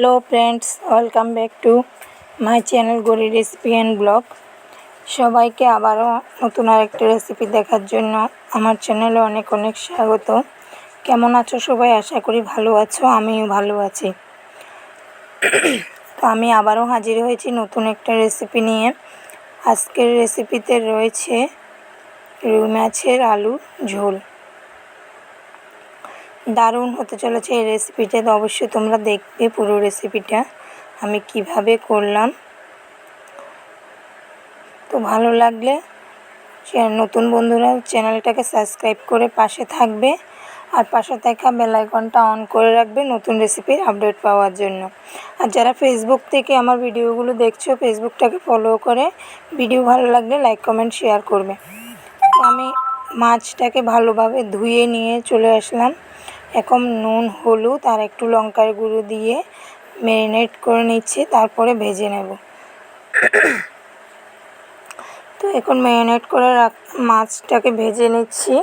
Hello friends welcome back to my channel গরি recipe and blog সবাইকে আবারও নতুন আরেকটি রেসিপি দেখার জন্য আমার চ্যানেলে অনেক অনেক স্বাগত। কেমন আছো সবাই? আশা করি ভালো আছো, আমিও ভালো আছি। তো আমি আবারও হাজির হয়েছি নতুন একটা রেসিপি নিয়ে। আজকের রেসিপিতে রয়েছে রুই মাছের আলু ঝোল। দারুণ হতে চলেছে এই রেসিপিটা তো অবশ্যই তোমরা দেখবে পুরো রেসিপিটা আমি কীভাবে করলাম। তো ভালো লাগলে নতুন বন্ধুরা চ্যানেলটাকে সাবস্ক্রাইব করে পাশে থাকবে। আর পাশে থাকা বেলাইকনটা অন করে রাখবে নতুন রেসিপির আপডেট পাওয়ার জন্য। আর যারা ফেসবুক থেকে আমার ভিডিওগুলো দেখছ ফেসবুকটাকে ফলো করে ভিডিও ভালো লাগলে লাইক কমেন্ট শেয়ার করবে। তো আমি মাছটাকে ভালোভাবে ধুয়ে নিয়ে চলে আসলাম। এখন নুন, হলুদ আর একটু লঙ্কার গুঁড়ো দিয়ে ম্যারিনেট করে নিচ্ছি, তারপরে ভেজে নেব। তো এখন ম্যারিনেট করে রাখ, মাছটাকে ভেজে নিচ্ছি।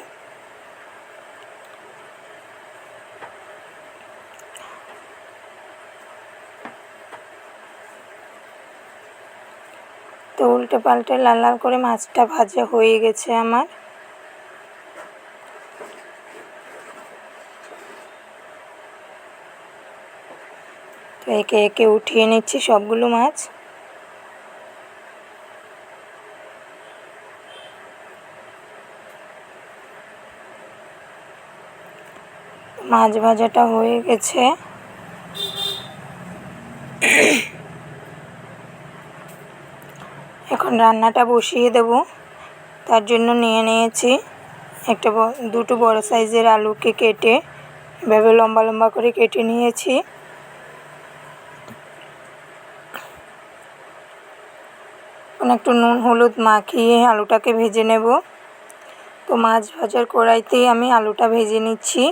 তো উল্টে পাল্টে লাল লাল করে মাছটা ভাজা হয়ে গেছে আমার। তো একে একে উঠিয়ে নিচ্ছি সবগুলো মাছ। মাছ ভাজাটা হয়ে গেছে। এখন রান্নাটা বসিয়ে দেব। তার জন্য নিয়ে নিয়েছি একটা দুটো বড় সাইজের আলুকে কেটে, এভাবে লম্বা লম্বা করে কেটে নিয়েছি। একটু নুন, হলুদ মাখিয়ে আলুটাকে ভেজে নেব। তো মাছ ভাজার কড়াইতেই আমি আলুটা ভেজে নিচ্ছি।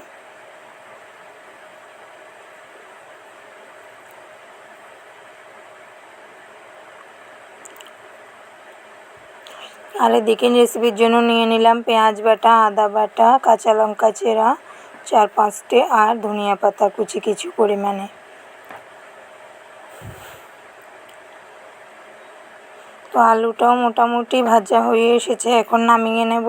আর এদিকে রেসিপির জন্য নিয়ে নিলাম পেঁয়াজ বাটা, আদা বাটা, কাঁচা লঙ্কা চেরা, চার পাঁচটে, আর ধনিয়া পাতা কুচি কিছু পরিমাণে। তো আলুটাও মোটামুটি ভাজা হয়ে এসেছে, এখন নামিয়ে নেব।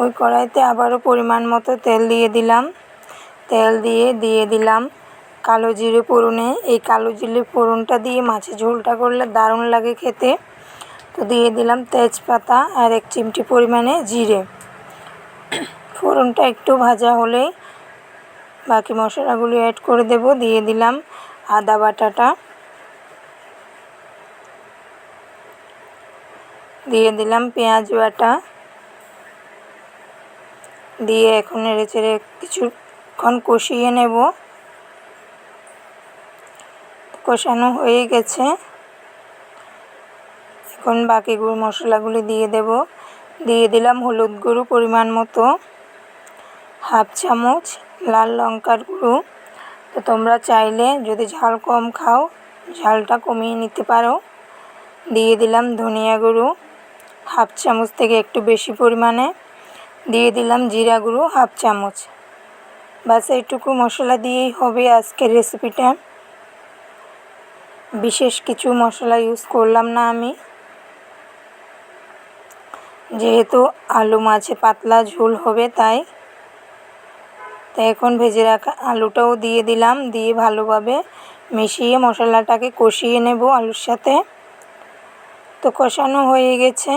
ওই কড়াইতে আবারও পরিমাণ মতো তেল দিয়ে দিলাম। তেল দিয়ে দিয়ে দিলাম কালো জিরে ফোড়নে। এই কালো জিরে ফোড়নটা দিয়ে মাছের ঝোলটা করলে দারুণ লাগে খেতে। তো দিয়ে দিলাম তেজপাতা আর এক চিমটি পরিমাণে জিরে। ফোড়নটা একটু ভাজা হলেই বাকি মশলাগুলো অ্যাড করে দেব। দিয়ে দিলাম আদা বাটাটা দিয়ে দিলাম পেঁয়াজ বাটা। দিয়ে এখন নেড়ে চেড়ে কিছুক্ষণ কষিয়ে নেব। কষানো হয়ে গেছে। এখন বাকি গুঁড়ো মশলাগুলি দিয়ে দেব। দিয়ে দিলাম হলুদ গুঁড়ো পরিমাণ মতো। হাফ চামচ লাল লঙ্কার গুঁড়ো। তো তোমরা চাইলে যদি ঝাল কম খাও, ঝালটা কমিয়ে নিতে পারো। দিয়ে দিলাম ধনিয়া গুঁড়ো, হাফ চামচ থেকে একটু বেশি পরিমাণে। দিয়ে দিলাম জিরা গুঁড়ো, হাফ চামচ। বাস এইটুকু মশলা দিয়েই হবে আজকের রেসিপিটা। বিশেষ কিছু মশলা ইউজ করলাম না আমি। যেহেতু আলু মাছে পাতলা ঝোল হবে তাই তো এখন ভেজে রাখা আলুটাও দিয়ে দিলাম, দিয়ে ভালোভাবে মিশিয়ে মশলাটাকে কষিয়ে নেব আলুর সাথে। তো কষানো হয়ে গেছে।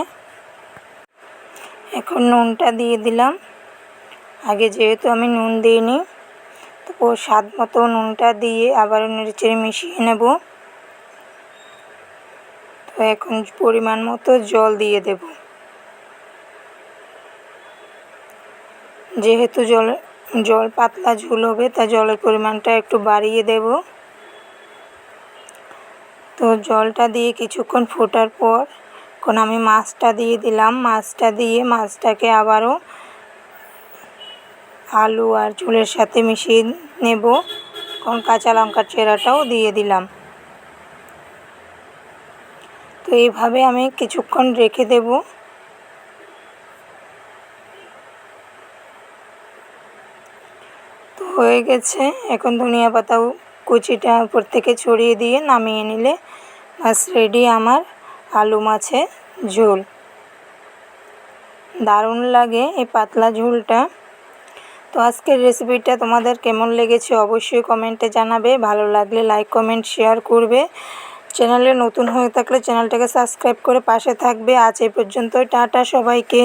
এখন নুনটা দিয়ে দিলাম। আগে যেহেতু আমি নুন দিইনি, তো স্বাদ মতো নুনটা দিয়ে আবার নেড়ে মিশিয়ে নেব। তো এখন পরিমাণ মতো জল দিয়ে দেব। যেহেতু জল জল পাতলা ঝুল হবে, তা জলের পরিমাণটা একটু বাড়িয়ে দেব। তো জলটা দিয়ে কিছুক্ষণ ফোটার পর, এখন আমি মাছটা দিয়ে দিলাম। মাছটা দিয়ে মাছটাকে আবারও আলু আর ঝোলের সাথে মিশিয়ে নেব। এখন কাঁচা লঙ্কার চেরাটাও দিয়ে দিলাম। তো এইভাবে আমি কিছুক্ষণ রেখে দেবো। তো হয়ে গেছে। এখন ধনিয়া পাতাও কুচিটা উপর থেকে ছড়িয়ে দিয়ে নামিয়ে নিলে বাস রেডি আমার আলু মাছের ঝোল। দারুণ লাগে এই পাতলা ঝোলটা। তো আজকের রেসিপিটা তোমাদের কেমন লেগেছে অবশ্যই কমেন্টে জানাবে। ভালো লাগলে লাইক কমেন্ট শেয়ার করবে। চ্যানেলে নতুন হয়ে থাকলে চ্যানেলটাকে সাবস্ক্রাইব করে পাশে থাকবে। আজ এই পর্যন্তই, টাটা সবাইকে।